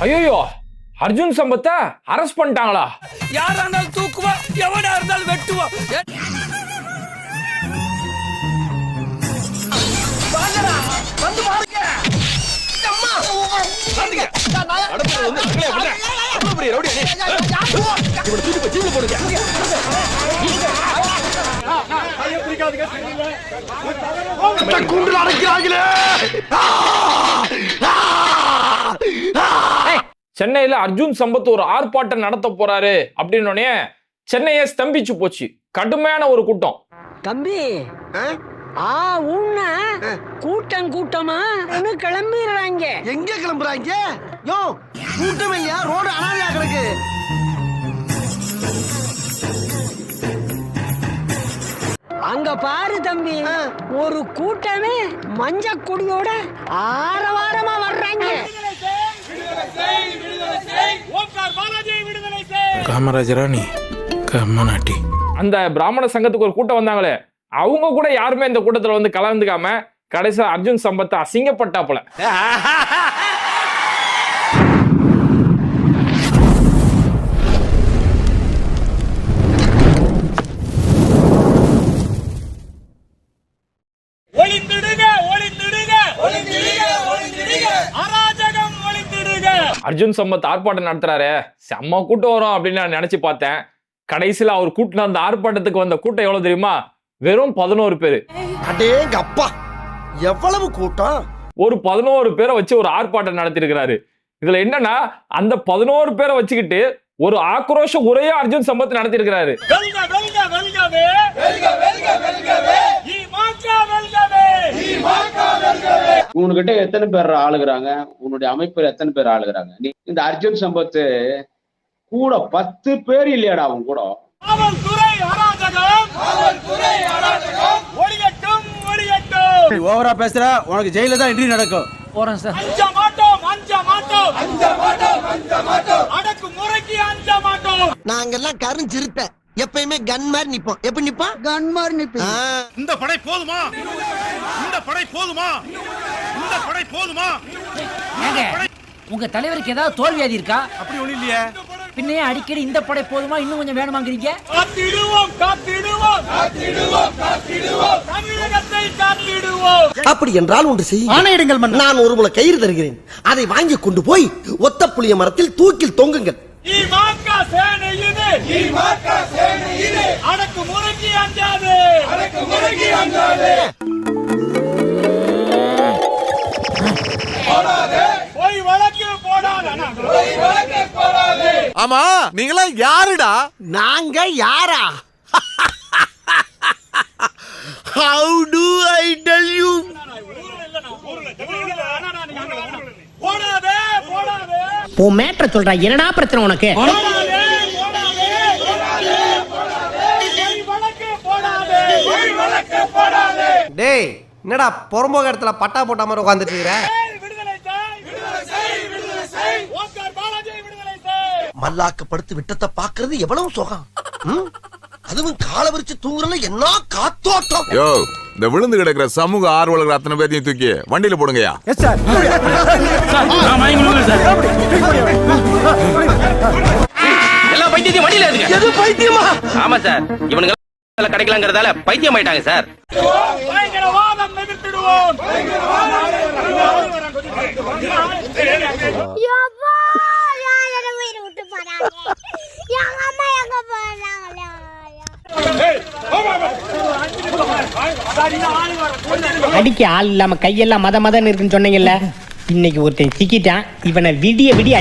ஐயோ அர்ஜுன் சம்பத்தை அரெஸ்ட் பண்ணிட்டாங்களா? யாரா இருந்தாலும் தூக்குவோம் எவனா இருந்தாலும் வாங்கடா, வந்து! பாருங்க. சென்னையில அர்ஜுன் சம்பத் ஒரு ஆர்ப்பாட்டம் நடத்த போறாரு அப்படின்னோடனே சென்னையே ஸ்தம்பிச்சு போச்சு. கடுமையான ஒரு கூட்டம். தம்பி ஆ? உன்ன கூட்டம் கூட்டமா கிளம்பிடுறாங்க. எங்க கிளம்புறாங்க? யோ கூட்டம் இல்லையா? ரோடு அனாதையா கிடக்கு அங்க பாரு தம்பி ஒரு கூட்டமே மஞ்ச கொடியோட ஆரவாரமா வர்றாங்க காமராஜரா நீ கம்மநாட்டி அந்த பிராமண சங்கத்துக்கு ஒரு கூட்டம் வந்தாங்களே அவங்க கூட யாருமே இந்த கூட்டத்துல வந்து கலந்துக்காம கடைசியா அர்ஜுன் சம்பத்தை அசிங்கப்பட்டாப்புல. அர்ஜுன் சம்பத் ஆர்ப்பாட்டம் நடத்துறாரு. செம்ம கூட்டம் வரும் அப்படின்னு நான் நினைச்சு பார்த்தேன். கடைசியில அவர் கூட்டின அந்த ஆர்ப்பாட்டத்துக்கு வந்த கூட்டம் எவ்வளவு தெரியுமா? வெறும் பதினோரு பேரு. அடேங்க அப்பா. எவ்வளவு கூட்டம்? ஒரு பதினோரு பேரை வச்சு ஒரு ஆர்ப்பாட்டம் நடத்திருக்கிறாரு இதுல என்னன்னா அந்த பதினோரு பேரை வச்சுக்கிட்டு ஒரு ஆக்ரோஷ உரையா அர்ஜுன் சம்பத் நடத்திருக்கிறாரு உன்கிட்ட எத்தனை பேர் ஆளுகிறாங்க? உன்னுடைய அமைப்புல எத்தனை பேர் ஆளுகிறாங்க? நீ இந்த அர்ஜுன் சம்பத் கூட பத்து பேர் இல்லையாடா அவன் கூட? ஓவரா பேசுற உனக்கு ஜெயில தான் என்ட்ரி நடக்கும். போறேன் சார். அஞ்ச மாட்டோம் அஞ்ச மாட்டோம். அஞ்ச மாட்டோம் அஞ்ச மாட்டோம். அடக்கு முறைக்கு அஞ்ச மாட்டோம். நாங்கெல்லாம் கருஞ்சிருப்ப எப்பயுமே கன் மாதிரி நிப்போம். எப்படி நிப்போம் கன் மாதிரி நிப்பி இந்த படை போதுமா? இந்த படை போதுமா? இந்த படை போதுமா? உங்க தலைவருக்கு ஏதாவது தோல்வியாதி இருக்கா? அப்படி ஒண்ணு இல்லையே. பின்னையே அடிக்கடி இந்த படை போதுமா? இன்னும் கொஞ்சம் வேணுமாங்கிறீங்க? காத்திடுவோம் காத்திடுவோம். காத்திடுவோம் காத்திடுவோம். தமிழகத்தை காத்திடுவோம். அப்படி என்றால் ஒன்று செய் ஆணையிடுங்கள் நான் ஒரு முளை கயிறு தருகிறேன். அதை வாங்கி கொண்டு போய் ஒத்த புளிய மரத்தில் தூக்கில் தொங்குங்கள். அடக்கு முறைக்கு அஞ்சாது. அடக்கு முறைக்கு அஞ்சாது ஆமா நீங்களா யாருடா? நாங்க யாரா? How do I tell you போடாதே போடாதே. உன் மேட்ர சொல்றா என்னடா பிரச்சனை உனக்கு? டேய் என்னடா புறம்போக இடத்துல பட்டா போட்ட மாதிரி உட்காந்துட்டு இருக்கிற? செய், விடுதலை செய் விடுதலை செய் விடுதலை செய் ஓஸ்கார் பாலாஜி விடுதலை செய் மல்லாக்க படுத்து விட்டத்தை பாக்குறது எவ்வளவு சுகம்? அதுவும் கால விரிச்சு தூங்குறல என்ன காத்தோட்டம்? யோ இந்த விழுந்து கிடக்குற சமூக ஆர்வலர்கள் அத்தனை பேர்த்தையும் தூக்கி வண்டியில போடுங்கயா எஸ் சார். எல்லா பைத்தியத்தையும் வண்டியில எடுங்க எது பைத்தியமா? ஆமா சார் இவனுங்க கிடைக்கலாங்கிறதால பைத்தியம் ஆயிட்டாங்க சார்? அடிக்க ஆள் இல்லாம கையெல்லாம் மத மதன்னு இருக்குன்னு சொன்னீங்கல்ல. இன்னைக்கு ஒருத்தன் சிக்கிட்டான். இவனை விடிய விடிய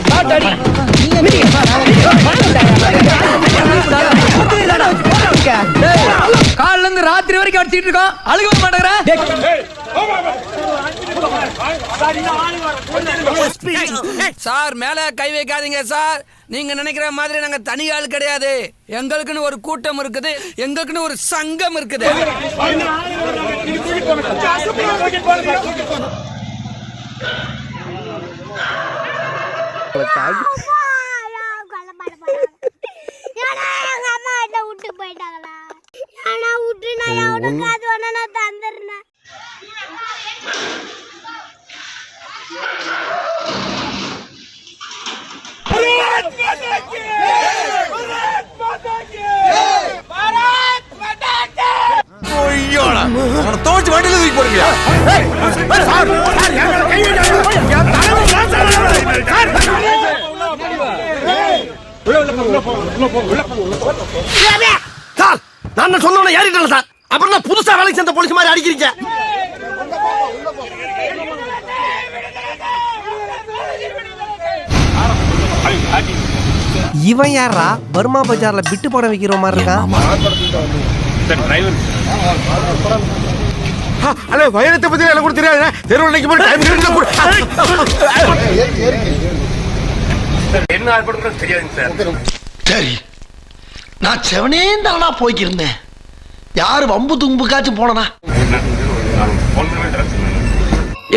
காலைல இருந்து ராத்திரி வரைக்கும் அடிச்சிட்டு இருக்கோம். அழுக வர மாட்டேங்கிற சார் மேல கை வைக்காதீங்க சார். நீங்க நினைக்கிற மாதிரி நாங்க தனி ஆள் கிடையாது. எங்களுக்குன்னு ஒரு கூட்டம் இருக்குது. எங்களுக்குன்னு ஒரு சங்கம் இருக்குது அப்பா, நான் கொலை பண்ண போறாங்க. ஏன்னா எங்க அம்மா என்னை விட்டு போயிட்டாங்களா ஏன்னா விட்டு நான் எவனுக்கு அது வேணா நான் தந்துடுறேன் துவச்சு வண்டியில தூக்கி போடுங்க சார் நான் சொன்ன ஏறிட்டேன் சார். அப்புறம் நான் புதுசா வேலைக்கு சேர்ந்த போலீஸ் மாதிரி அடிக்கிறீங்க? இவன் யாரா பர்மா பஜார்ல பிட்டு படம் வைக்கிற மாதிரி இருக்கா? அண்ணே வயலத்தை பத்தி எனக்கு கூட. தெரியாது தெருவில் நிற்கும் போது டைம் என்ன ஏற்படுறது தெரியாதுங்க சார். சரி. நான் செவனே தானா போய்க்கிருந்தேன். யாரு வம்பு தும்புக்காச்சும் போனனா?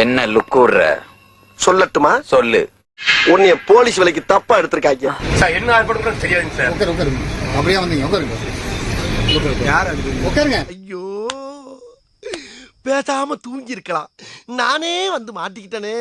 என்ன லுக்கூர்ற சொல்லட்டுமா? சொல்லு. உன்னைய போலீஸ் வேலைக்கு தப்பா எடுத்திருக்காங்க சார் என்ன ஏற்படுறது தெரியாதுங்க சார். அப்படியே வந்தீங்க உட்காருங்க. ஐயோ பேசாம தூங்கி இருக்கலாம் நானே வந்து மாட்டிக்கிட்டனே.